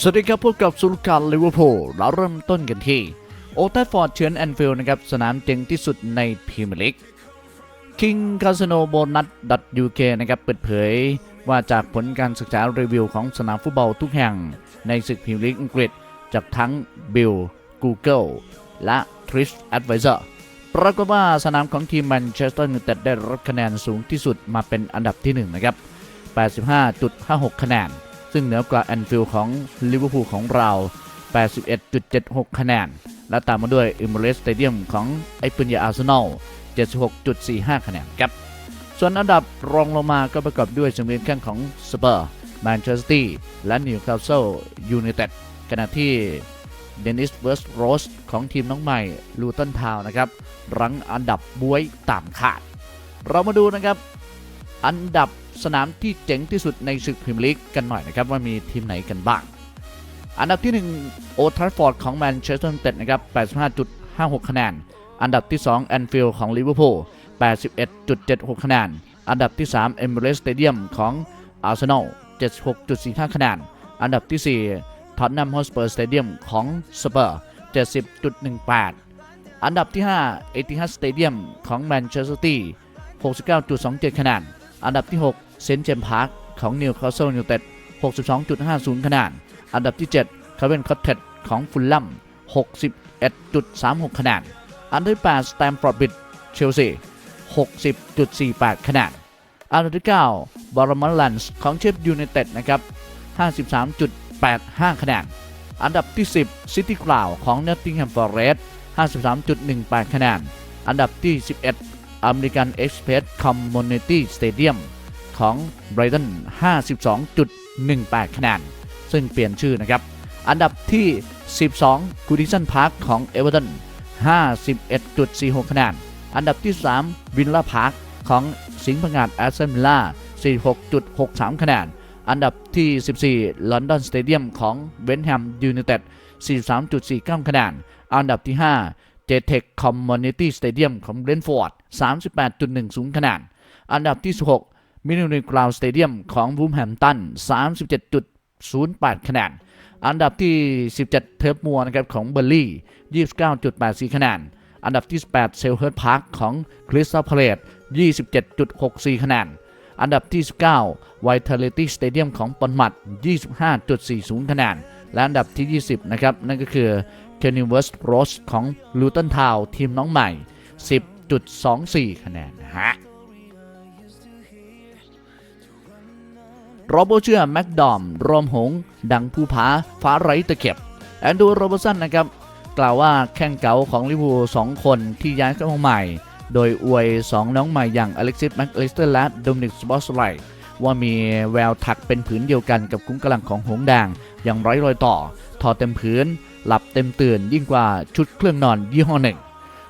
สวัสดีครับพบกับสุลการลิเวอร์พูลเราเริ่มต้นกันที่โอทัฟฟอร์ดเชิญแอนฟิลด์นะครับ สนามเจ๋งที่สุดในพรีเมียร์ลีกคิงคาสโนโบนัสดัตยูเคนะครับ เปิดเผยว่าจากผลการศึกษารีวิวของสนามฟุตบอลทุกแห่งในศึกพรีเมียร์ลีกอังกฤษจากทั้ง Bill Google และ Trish Advisor ปรากฏว่าสนามของทีมแมนเชสเตอร์ยูไนเต็ดได้รับคะแนนสูงที่สุดมาเป็นอันดับที่ 1 นะครับ 85.56 คะแนน ซึ่งเหนือกว่าแอนฟิลด์ของลิเวอร์พูลของเรา 81.76 คะแนน และตามมาด้วยอิมเมอร์สเตเดียมของไอปืนยาอาร์เซนอล 76.45 คะแนนครับ ส่วนอันดับรองลงมาก็ประกอบด้วยสมเด็จแข้งของสเปอร์แมนเชสเตอร์และนิวคาสเซิลยูไนเต็ดขณะที่เดนิสเวิร์สโรสของทีมน้องใหม่ลูตันทาวนะครับ รั้งอันดับบวยตามคาด เรามาดูนะครับ อันดับ สนามที่เจ๋งที่สุดในศึกพรีเมียร์ลีกกันหน่อยนะครับว่ามีทีมไหนกันบ้าง อันดับที่1โอทราฟอร์ดของแมนเชสเตอร์ยูไนเต็ดนะครับ 85.56 คะแนน อันดับที่2แอนฟิลด์ของลิเวอร์พูล 81.76 คะแนน อันดับที่3เอมิเรสสเตเดียมของอาร์เซนอล 76.45 คะแนน อันดับที่4ท็อตแนมฮอสเปอร์สเตเดียมของสเปอร์ 70.18 อันดับที่5เอติฮัดสเตเดียมของแมนเชสเตอร์ซิตี้69.27 คะแนน อันดับที่ 6 เซนต์เจมส์พาร์คของนิวคาสเซิลยูไนเต็ด62.50 คะแนน อันดับที่7คาเวนคอตเทดของฟุลลัม61.36 คะแนน อันดับที่8สแตมฟอร์ดบิดเชลซี60.48 คะแนน อันดับที่9บอร์มอนแลนส์ของเชฟยูไนเต็ดนะครับ 53.85 คะแนน อันดับที่ 10 ซิตี้กราวของเนตติงแฮมฟอร์เรสต์53.18 คะแนน อันดับที่ 11อเมริกันเอ็กซ์เพรสคอมมูนิตี้สเตเดียม ของไบรตัน52.18 คะแนน ซึ่งเปลี่ยนชื่อนะครับ อันดับที่ 12กูดิสันพาร์คของเอเวอร์ตัน51.46 คะแนน อันดับที่ 3 วินล่าพาร์คของสิงห์พังงาดแอสเซนวิลล่า46.63 คะแนน อันดับที่ 14 ลอนดอนสเตเดียมของเวนแฮมยูไนเต็ด43.49 คะแนน อันดับที่5เจเทคคอมมูนิตี้สเตเดียมของเบรนฟอร์ด38.10 คะแนน อันดับที่ 16 มินิลิกราวสเตเดียมของบูมแฮมตัน 37.08 คะแนน อันดับที่ 17 เทิร์ฟมัวนะครับของเบอร์ลี่ 29.84 คะแนน อันดับที่ 18 เซลเฮิร์ตพาร์คของคริสตัลพาเลต27.64 คะแนน อันดับที่ 19 Vitality Stadium ของปอนมัด 25.40 คะแนน และอันดับที่ 20 นะครับ นั่นก็คือ k e n n y w e s t Rose ของ Luton Town ทีมน้องใหม่ 10.24 คะแนนฮะ โรโบเชื่อแม็กดอมรวมหง ดังภูผาฟ้าไร้ตะเข็บ แอนดูโรเบอร์สันนะครับ กล่าวว่าแข้งเก๋าของลิเวอร์พูลสองคนที่ย้ายเข้ามาใหม่ โดยอวย 2 น้องใหม่อย่างอเล็กซิสแม็กอลิสเตอร์และโดมินิกสบอสไลว่ามีแววถักเป็นผืนเดียวกันกับคุ้มกำลังของหงแดงอย่างไร้รอยต่อ ทอเต็มผืน หลับเต็มตื่นยิ่งกว่าชุดเครื่องนอนยี่ห้อหนึ่ง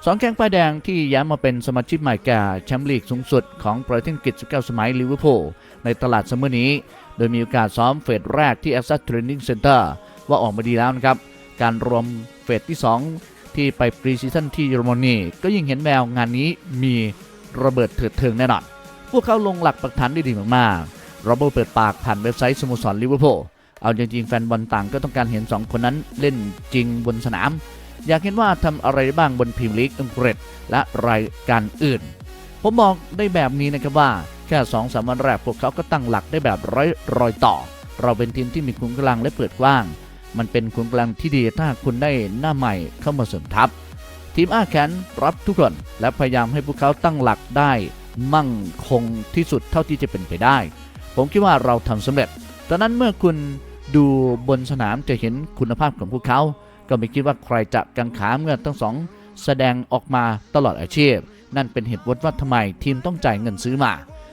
สองแข้งป้ายแดงที่ย้ายมาเป็นสมาชิกใหม่แก่แชมป์ลีกสูงสุดของประเทศอังกฤษ19สมัยลิเวอร์พูลในตลาดซัมเมอร์นี้ โดยมีโอกาสซ้อมเฟสแรกที่ a s a t Training Center ว่าออกมาดีแล้วนะครับ การรวมเฟสที่ 2 ที่ไปปรีซีซั่นที่เยอรมนีก็ยิ่งเห็นแววงานนี้มีระเบิดเถิดเทิงแน่นอน พวกเขาลงหลักปักฐานได้ดีมากๆโรเบิร์ตเปิดปากผ่านเว็บไซต์สโมสรลิเวอร์พูลเอาจริงๆแฟนบอลต่างก็ต้องการเห็น 2 คนนั้นเล่นจริงบนสนาม อยากเห็นว่าทำอะไรบ้างบนพรีเมียร์ลีกอังกฤษและรายการอื่น ผมบอกได้แบบนี้นะครับว่าแค่2อสามวันแรกพวกเขาก็ตั้งหลักได้แบบร้อยรอยต่อ เราเป็นทีมที่มีขุมกำลังและเปิดกว้าง มันเป็นขุมกำลังที่ดีถ้าคุณได้หน้าใหม่เข้ามาเสริมทัพ ทีมอาแคนรับทุกคน และพยายามให้พวกเขาตั้งหลักได้ มั่งคงที่สุดเท่าที่จะเป็นไปได้ ผมคิดว่าเราทำสำเร็จดังนั้นเมื่อคุณดูบนสนามจะเห็นคุณภาพของพวกเขา ก็ไม่คิดว่าใครจะกังขาเมื่อทั้งสองแสดงออกมาตลอดอาชีพ นั่นเป็นเหตุผลว่าทำไมทีมต้องจ่ายเงินซื้อมา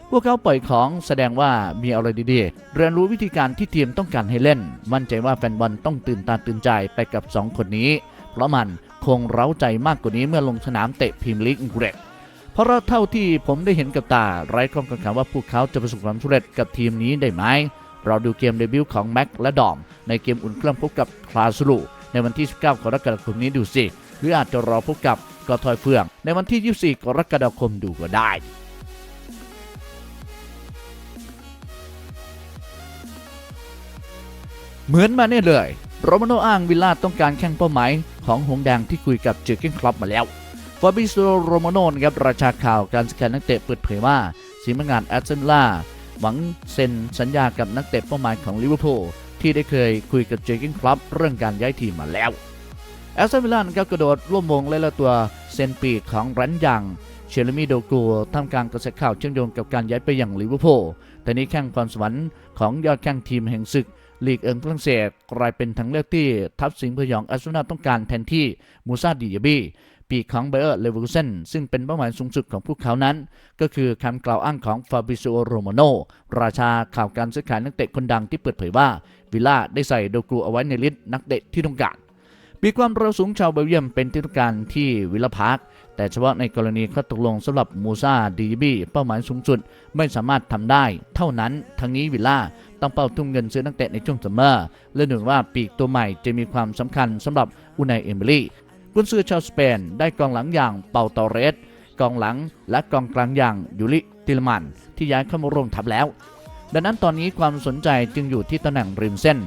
พวกเขาปล่อยของแสดงว่ามีอะไรดีๆ เรียนรู้วิธีการที่ทีมต้องการให้เล่น มั่นใจว่าแฟนบอลต้องตื่นตาตื่นใจไปกับ 2 คนนี้ เพราะมันคงเร้าใจมากกว่านี้เมื่อลงสนามเตะพรีเมียร์ลีกอังกฤษเพราะเท่าที่ผมได้เห็นกับตาไร้ข้อกังขาว่าพวกเขาจะประสบความสำเร็จกับทีมนี้ได้ไหมเราดูเกมเดบิวต์ของแม็กและดอมในเกมอุ่นเครื่องพบกับคลาสลู ในวันที่ 19 กรกฎาคมนี้ดูสิ หรืออาจจะรอพบกับกอทอยเฟือง ในวันที่ 24 กรกฎาคมดูก็ได้เหมือนมาเนี่ยเลยโรมาโนอ้างวิลล่าต้องการแข่งเป้าหมายของหงแดงที่คุยกับเจอร์เก้นคลับมาแล้วฟาบิโซโรมาโนนะครับราชาข่าวการสแกนนักเตะเปิดเผยว่าสีมงานแอสเซนล่าหวังเซ็นสัญญากับนักเตะเป้าหมายของลิเวอร์พูล ที่ได้เคยคุยกับเจอร์เกนคลับเรื่องการย้ายทีมมาแล้วแอสเซนวิลล่านะครับกระโดดร่วมวงและละตัวเซนปีของรันยังเชลมีโดกูทำกลารกระแสข่าวเชื่อมโยงกับการย้ายไปยังลิเวอร์พูลแต่นี้แข่งความสวรรค์ของยอดแข่งทีมแห่งศึกลีกเอิงฝรั่งเศสกลายเป็นทางเลือกที่ทัพสิงห์พยองอาร์เซนอลต้องการแทนที่มูซาดิยาบี ปีกของเบเออร์เลเวอร์เซนซึ่งเป็นเป้าหมายสูงสุดของพวกเขานั้น ก็คือคำกล่าวอ้างของฟาบิโซโรมโนราชาข่าวการซื้อขายนักเตะคนดังที่เปิดเผยว่าวิลล่าได้ใส่โดกูเอาไว้ในลิสต์นักเตะที่ต้องการปีความเร็วสูงชาวเบลเยียมเป็นที่ต้องการที่วิลล่าพาร์คแต่เฉพาะในกรณีข้อตกลงสำหรับมูซาดิยาบีเป้าหมายสูงสุดไม่สามารถทำได้ เท่านั้นทั้งนี้วิลล่าต้องเป้าทุ่มเงินซื้อนักเตะในช่วงซัมเมอร์และหนึ่งว่าปีกตัวใหม่จะมีความสำคัญสำหรับอุนายเอมิลี่ กุนซือชาวสเปนได้กองหลังอย่างเปาตอเรสกองหลังและกองกลางอย่างยูริติลมันที่ย้ายเข้ามาร่วมทัพแล้ว ดังนั้นตอนนี้ความสนใจจึงอยู่ที่ตำแหน่งริมเส้น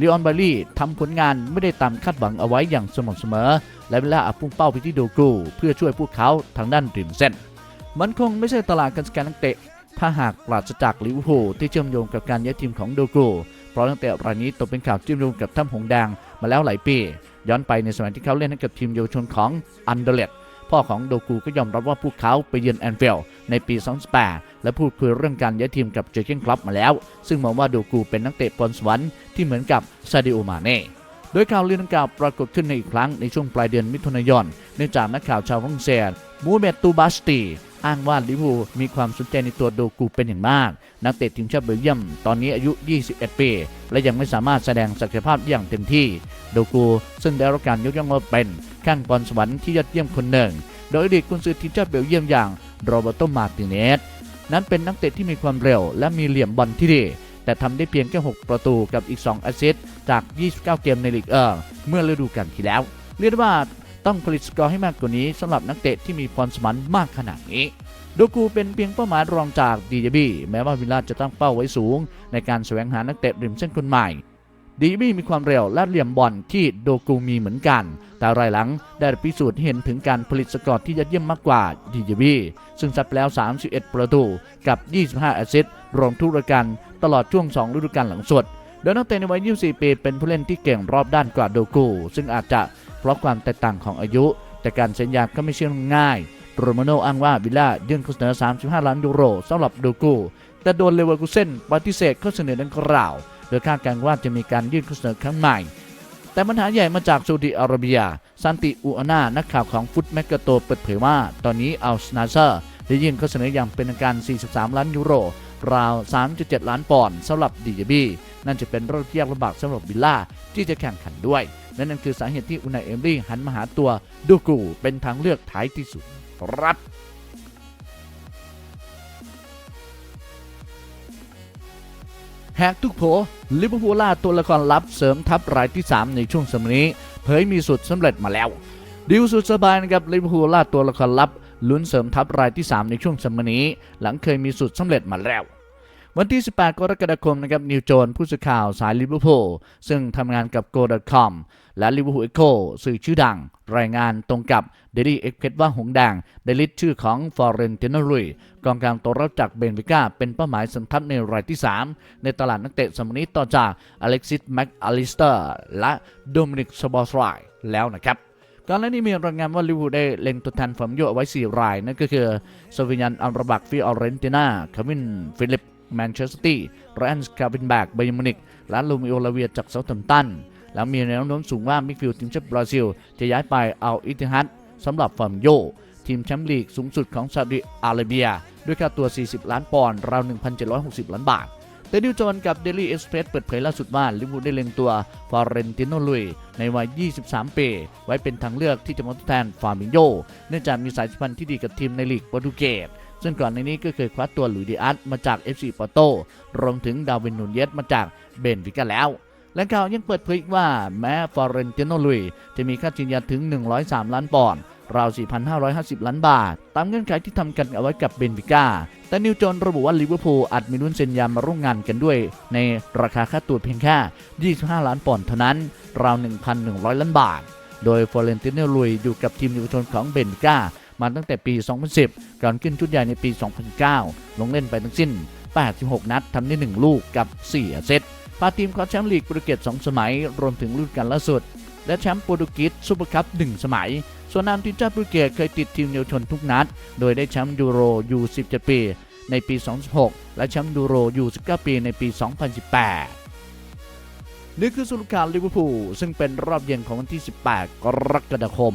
ลีออนบารี่ทำผลงานไม่ได้ตามคาดหวังเอาไว้อย่างสม่ำเสมอ และเวลาอัพุ่งเป้าไปที่โดกูเพื่อช่วยพวกเขาทางด้านริมเส้น มันคงไม่ใช่ตลาดการสแกนนักเตะ ถ้าหากปราศจากลิเวอร์พูลที่เชื่อมโยงกับการย้ายทีมของโดโกเพราะตั้งแต่รายนี้ตกเป็นข่าวเชื่อมโยงกับถ้ำหงแดงมาแล้วหลายปี ย้อนไปในสมัยที่เขาเล่นให้กับทีมเยาวชนของอันเดเลตพ่อของโดกูก็ยอมรับว่าพวกเขาไปเยือนแอนฟิลด์ในปี 2008 และพูดคุยเรื่องการย้ายทีมกับเจอร์เกนคลับมาแล้ว ซึ่งมองว่าโดกูเป็นนักเตะพลสวรรค์ที่เหมือนกับซาดิโอมาเน่ โดยข่าวลือดังกล่าวปรากฏขึ้นในอีกครั้งในช่วงปลายเดือนมิถุนายนเนื่องจากนักข่าวชาวฝรั่งเศสมูเมตตูบัสตีอ้างว่าลิปูมีความสนใจในตัวโดกูเป็นอย่างมาก นักเตะทีมชาติเบลเยียมตอนนี้อายุ 21 ปี และยังไม่สามารถแสดงศักยภาพอย่างเต็มที่ โดกูซึ่งได้รับการยกย่องว่าเป็นข้างบอลสวรรค์ที่ยอดเยี่ยมคนหนึ่ง โดยอดีตกุนซือทีมชาติเบลเยียมอย่างโรเบโตมาติเนสนั้นเป็นนักเตะที่มีความเร็วและมีเหลี่ยมบอลที่ดี แต่ทำได้เพียงแค่ 6 ประตูกับอีก 2 แอสซิสต์จาก 29 เกมในลีกเออร์เมื่อฤดูกาลที่แล้ว เรียกได้ว่าต้องผลิตสกอร์ให้มากกว่านี้สำหรับนักเตะที่มีพรสวรรค์มากขนาดนี้โดกูเป็นเพียงเป้าหมายรองจากดีเจบีแม้ว่าวิลล่าจะตั้งเป้าไว้สูง ในการแสวงหานักเตะริมเส้นคนใหม่ ดีบีมีความเร็วและเหลี่ยมบอลที่โดกูมีเหมือนกัน แต่รายหลังได้พิสูจน์เห็นถึงการผลิตสกอร์ที่ยอดเยี่ยมมากกว่าดีเจบีซึ่งซัดแล้ว 31 ประตูกับ 25 แอสซิสต์รวมทุกรายการตลอดช่วง 2 ฤดูกาลหลังสุด โดยนักเตะในวัย 24 ปี เป็นผู้เล่นที่เก่งรอบด้านกว่าโดกู ซึ่งอาจจะเพราะความแตกต่างของอายุ แต่การเซ็นยาก็ไม่ใช่เรื่องง่ายโรมาโนอ้างว่าวิลล่ายื่นข้อเสนอ 35 ล้านยูโรสำหรับโดกู แต่โดนเลเวอร์คูเซนปฏิเสธข้อเสนอดังกล่าว โดยคาดการณ์ว่าจะมีการยื่นข้อเสนอครั้งใหม่ แต่ปัญหาใหญ่มาจากซาอุดิอาระเบียซันติอูอานานักข่าวของฟุตแมกกาโตเปิดเผยว่า ตอนนี้อัลสนาเซอร์ได้ยื่นข้อเสนออย่างเป็นทางการ 43 ล้านยูโร ราว 3.7 ล้านปอนด์สำหรับดีเจบีนั่นจะเป็นเรื่องที่ยากลำบากสำหรับบิลล่าที่จะแข่งขันด้วยและนั่นคือสาเหตุที่อุนายเอมรี่หันมาหาตัวดูกูเป็นทางเลือกท้ายที่สุดครับ แหกทุกโผลิเวอร์พูลล่าตัวละครลับเสริมทัพรายที่ 3 ในช่วงสมัยนี้เผยมีสุดสำเร็จมาแล้ว ดิวสุดสบายนะครับลิเวอร์พูลล่าตัวละครลับลุ้นเสริมทัพรายที่ 3 ในช่วงสมัยนี้ หลังเคยมีสุดสำเร็จมาแล้ว วันที่ 18 กรกฎาคมนะครับนิวโจนผู้สื่อข่าวสายลิเวอร์พูลซึ่งทำงานกับ Go.com และ Liverpool Echo สื่อชื่อดัง รายงานตรงกับ Daily Express ว่าหงแดงได้ลิสต์ชื่อของฟอร์เรนติโนลุยกองกลางตัวรับจากเบนฟิก้า เป็นเป้าหมายสำคัญในรายที่ 3 ในตลาดนักเตะสมัยนี้ต่อจากอเล็กซิสแม็กอลิสเตอร์และโดมินิกสบอสไรแล้วนะครับก่อนหน้านี้มีรายงานว่าลิเวอร์พูลได้เล็งตัวแทนฟอร์มโยเอาไว้ 4 ราย นั่นก็คือสวิยันอัลรบักฟิออเรนตินาคาวินฟิลิป แมนเชสเตอร์ซิตี้ไรอันสคาบินแบกไบย์มูนิกและลูมิโอลาเวียจากเซาท์แฮมป์ตันแล้วมีแนวโน้มสูงว่ามิดฟิลด์ทีมชาติบราซิล จะย้ายไปเอาอิติฮัดสำหรับฟอร์มโย ทีมแชมป์ลีกสูงสุดของซาอุดิอาระเบีย ด้วยค่าตัว 40 ล้านปอนด์ราว 1,760 ล้านบาทแต่ดิวโจนกับเดลี่เอ็กซ์เพรสเปิดเผยล่าสุดว่าลิเวอร์พูลได้เล็งตัวฟอร์เรนติโนลุย ในวัย 23 ปี ไว้เป็นทางเลือกที่จะมาทดแทนฟาร์มิโย เนื่องจากมีสายสัมพันธ์ที่ดีกับทีมในลีกโปรตุเกส ซึ่งก่อนในนี้ก็เคยคว้าตัวหลุยดิอัสมาจาก FC ปอร์โตรวมถึงดาวินนูนเยสมาจากเบนฟิกาแล้วและข่าวยังเปิดเผยว่าแม้ฟอร์เรนติโนลุยจะมีค่ายืนยันถึง 103 ล้านปอนด์ราว 4,550 ล้านบาท ตามเงื่อนไขที่ทำกันเอาไว้กับเบนฟิก้า แต่นิวจนระบุว่าลิเวอร์พูลอาจมีลุ้นเซ็นยามาร่วมงานกันด้วย ในราคาค่าตัวเพียงแค่ 25 ล้านปอนด์เท่านั้น ราว 1,100 ล้านบาท โดยฟอเรนติโนลุยอยู่กับทีมเยาวชนของเบนฟิก้า มาตั้งแต่ปี 2010 ก่อนขึ้นชุดใหญ่ในปี 2009 ลงเล่นไปทั้งสิ้น 86 นัดทำได้ 1 ลูกกับ 4อสเซตพาทีมคว้าแชมป์ลีกโปรตุเกส2สมัย รวมถึงรุ่นกันล่าสุด และแชมป์โปรตุเกสซูเปอร์คัพ1สมัย ส่วนนามทีมชาติโปรตุเกสเคยติดทีมเยาวชนทุกนัด โดยได้แชมป์ยูโรยู17 ปี ในปี 2016 และแชมป์ยูโรยู19 ปีในปี 2018นี่คือสรุปการลิเวอร์พูลซึ่งเป็นรอบเย็นของวันที่ 18 กรกฎาคม